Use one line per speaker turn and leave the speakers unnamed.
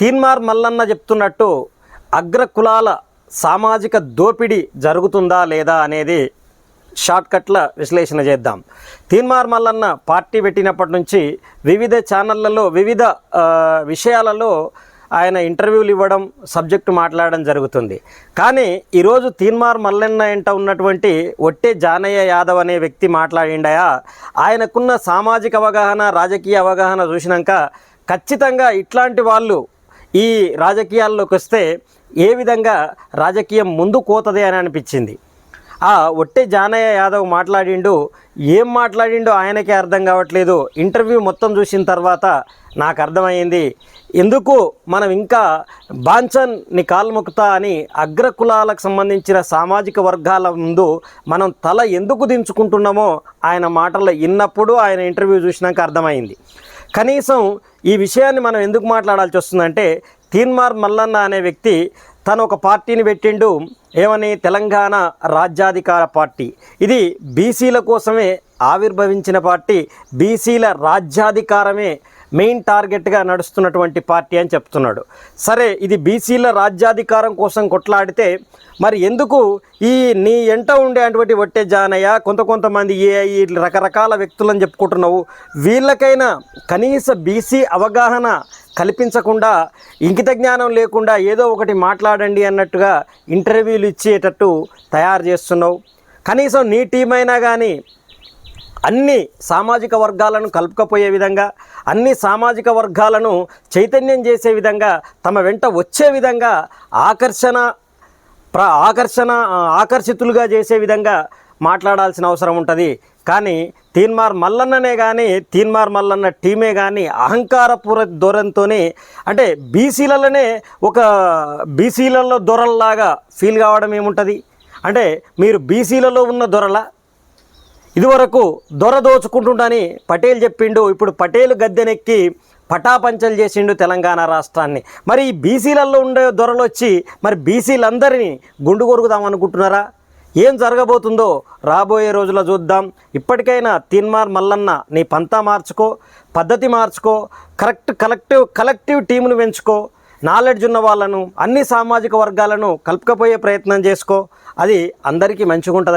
తీన్మార్ మల్లన్న చెప్తున్నట్టు అగ్ర కులాల సామాజిక దోపిడీ జరుగుతుందా లేదా అనేది షార్ట్కట్ల విశ్లేషణ చేద్దాం. తీన్మార్ మల్లన్న పార్టీ పెట్టినప్పటి నుంచి వివిధ ఛానళ్ళలో వివిధ విషయాలలో ఆయన ఇంటర్వ్యూలు ఇవ్వడం సబ్జెక్టు మాట్లాడడం జరుగుతుంది. కానీ ఈరోజు తీన్మార్ మల్లన్న ఎంట ఉన్నటువంటి ఒట్టే జానయ్య యాదవ్ అనే వ్యక్తి మాట్లాడిండయా? ఆయనకున్న సామాజిక అవగాహన రాజకీయ అవగాహన చూసినాక ఖచ్చితంగా ఇట్లాంటి వాళ్ళు ఈ రాజకీయాల్లోకి వస్తే ఏ విధంగా రాజకీయం ముందు కోతది అని అనిపించింది. ఆ ఒట్టే జానయ్య యాదవ్ మాట్లాడిండు ఏం మాట్లాడిండో ఆయనకే అర్థం కావట్లేదు. ఇంటర్వ్యూ మొత్తం చూసిన తర్వాత నాకు అర్థమైంది ఎందుకు మనం ఇంకా బాంచన్ని కాల్ముక్తా అని అగ్ర కులాలకు సంబంధించిన సామాజిక వర్గాల ముందు మనం తల ఎందుకు దించుకుంటున్నామో ఆయన మాటల్లో విన్నప్పుడు ఆయన ఇంటర్వ్యూ చూసినాక అర్థమైంది కనీసం ఈ విషయాన్ని మనం ఎందుకు మాట్లాడాల్సి వస్తుందంటే తీన్మార్ మల్లన్న అనే వ్యక్తి తను ఒక పార్టీని పెట్టిండు ఏమని తెలంగాణ రాజ్యాధికార పార్టీ. ఇది బీసీల కోసమే ఆవిర్భవించిన పార్టీ బీసీల రాజ్యాధికారమే మెయిన్ టార్గెట్గా నడుస్తున్నటువంటి పార్టీ అని చెప్తున్నాడు. సరే ఇది బీసీల రాజ్యాధికారం కోసం కొట్లాడితే మరి ఎందుకు ఈ నీ ఎంట ఉండే అటువంటి ఒట్టే జానయ్య కొంత కొంతమంది ఏ ఈ రకరకాల వ్యక్తులని చెప్పుకుంటున్నావు. వీళ్ళకైనా కనీస బీసీ అవగాహన కల్పించకుండా ఇంకిత జ్ఞానం లేకుండా ఏదో ఒకటి మాట్లాడండి అన్నట్టుగా ఇంటర్వ్యూలు ఇచ్చేటట్టు తయారు చేస్తున్నావు. కనీసం నీ టీం అయినా కానీ అన్ని సామాజిక వర్గాలను కలుపుకపోయే విధంగా అన్ని సామాజిక వర్గాలను చైతన్యం చేసే విధంగా తమ వెంట వచ్చే విధంగా ఆకర్షణ ప్ర ఆకర్షణ ఆకర్షితులుగా చేసే విధంగా మాట్లాడాల్సిన అవసరం ఉంటుంది. కానీ తీన్మార్ మల్లన్ననే కానీ తీన్మార్ మల్లన్న టీమే కానీ అహంకారపూర ధోరణితోనే అంటే బీసీలలోనే ఒక బీసీలలో దొరల్లాగా ఫీల్ కావడం ఏముంటుంది? అంటే మీరు బీసీలలో ఉన్న దొరల? ఇదివరకు దొర దోచుకుంటుండని పటేల్ చెప్పిండు. ఇప్పుడు పటేల్ గద్దెనెక్కి పటాపంచలు చేసిండు తెలంగాణ రాష్ట్రాన్ని. మరి ఈ బీసీలలో ఉండే దొరలు వచ్చి మరి బీసీలందరినీ గుండు కొరుకుదామనుకుంటున్నారా ఏం జరగబోతుందో రాబోయే రోజుల్లో చూద్దాం. ఇప్పటికైనా తీన్మార్ మల్లన్న నీ పంతా మార్చుకో పద్ధతి మార్చుకో కరెక్ట్ కలెక్టివ్ కలెక్టివ్ టీమును పెంచుకో నాలెడ్జ్ ఉన్న వాళ్ళను అన్ని సామాజిక వర్గాలను కలుపుకపోయే ప్రయత్నం చేసుకో. అది అందరికీ మంచిగా ఉంటుంది